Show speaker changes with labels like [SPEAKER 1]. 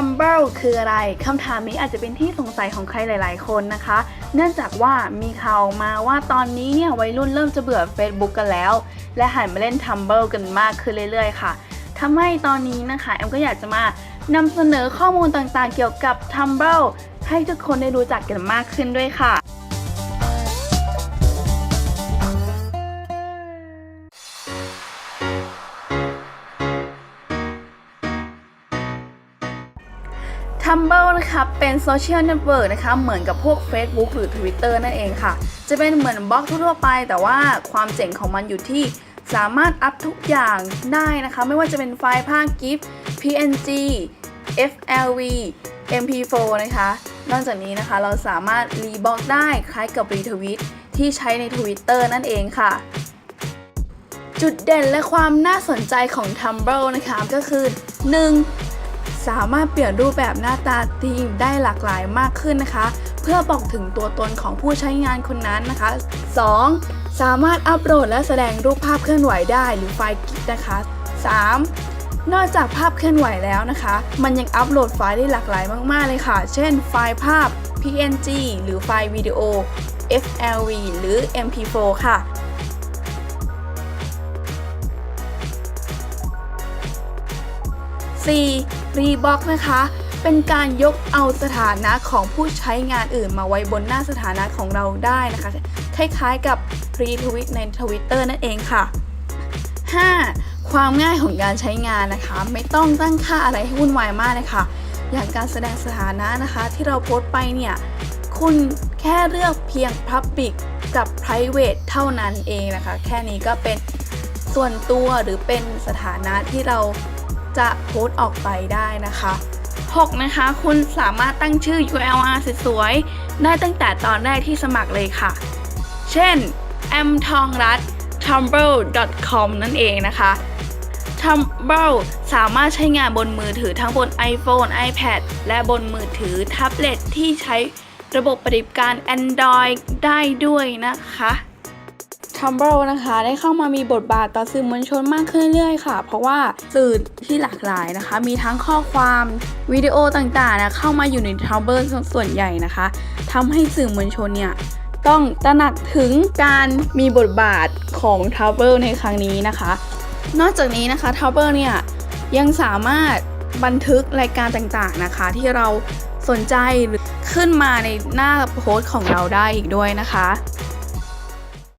[SPEAKER 1] Tumblr คืออะไรคำถามนี้อาจจะเป็นที่สงสัยของใครหลาย ๆ คนนะคะ เนื่องจากว่ามีข่าวมาว่าตอนนี้เนี่ยวัยรุ่นเริ่มจะเบื่อ Facebook กันแล้ว และหันมาเล่น Tumblr กันมากขึ้นเรื่อย ๆ ค่ะทำให้ตอนนี้นะคะแอมก็อยากจะมานำเสนอข้อมูลต่างๆ เกี่ยวกับ Tumblr ให้ทุกคนได้รู้จักกันมากขึ้นด้วยค่ะ Tumblr นะคะเป็นโซเชียลเน็ตเวิร์กนะคะเหมือนกับพวก Facebook หรือ Twitter นั่นเองค่ะ จะเป็นเหมือนบล็อกทั่วไป แต่ว่าความเจ๋งของมันอยู่ที่สามารถอัพทุกอย่างได้นะคะ ไม่ว่าจะเป็นไฟล์ภาพ GIF PNG FLV MP4 นะคะ นอกจากนี้นะคะเราสามารถรีบล็อกได้คล้ายกับรีทวิตที่ใช้ใน Twitter นั่นเองค่ะจุดเด่นและความน่าสนใจของ Tumblr นะคะก็คือ 1. สามารถเปลี่ยนรูปแบบหน้าตาทีมได้หลากหลายมากขึ้นนะคะ เพื่อบอกถึงตัวตนของผู้ใช้งานคนนั้นนะคะ 2. สามารถอัปโหลดและแสดงรูปภาพเคลื่อนไหวได้หรือไฟล์กิฟนะคะ 3. นอกจากภาพเคลื่อนไหวแล้วนะคะ มันยังอัปโหลดไฟล์ได้หลากหลายมาก ๆ เลยค่ะ เช่น ไฟล์ภาพ PNG หรือไฟล์วิดีโอ FLV หรือ MP4 ค่ะ 4. รีบ็อกนะคะ เป็นการยกเอาสถานะของผู้ใช้งานอื่นมาไว้บนหน้าสถานะของเราได้นะคะ คล้ายๆกับรีทวิตใน Twitter นั่นเองค่ะ 5. ความง่ายของการใช้งานนะคะ ไม่ต้องตั้งค่าอะไรให้วุ่นวายมากเลยค่ะ อย่างการแสดงสถานะนะคะ ที่เราโพสต์ไปเนี่ย คุณแค่เลือกเพียง Public กับ Private เท่านั้นเองนะคะ แค่นี้ก็เป็นส่วนตัวหรือเป็นสถานะที่เรา จะโพสต์ออกไปได้นะคะ 6. นะคะ คุณสามารถตั้งชื่อ URL สวยๆได้ตั้งแต่ตอนแรกที่สมัครเลยค่ะ เช่น m ทองรัต tumblr.com นั่นเองนะคะ Tumblr สามารถใช้งานบนมือถือทั้งบน iPhone, iPad และบนมือถือแท็บเล็ตที่ใช้ระบบปฏิบัติการ Android ได้ด้วยนะคะ Tumblr นะคะได้เข้ามามีบทบาทต่อสื่อมวลชนมากขึ้นเรื่อยๆค่ะ เพราะว่าสื่อที่หลากหลายนะคะ มีทั้งข้อความวิดีโอต่างๆนะเข้ามาอยู่ใน Tumblr ส่วนใหญ่นะคะทำให้สื่อมวลชนเนี่ยต้องตระหนักถึงการมีบทบาทของ Tumblr ในครั้งนี้นะคะ นอกจากนี้นะคะ Tumblr เนี่ยยังสามารถบันทึกรายการต่างๆนะคะ ที่เราสนใจหรือขึ้นมาในหน้าโพสต์ของเราได้อีกด้วยนะคะ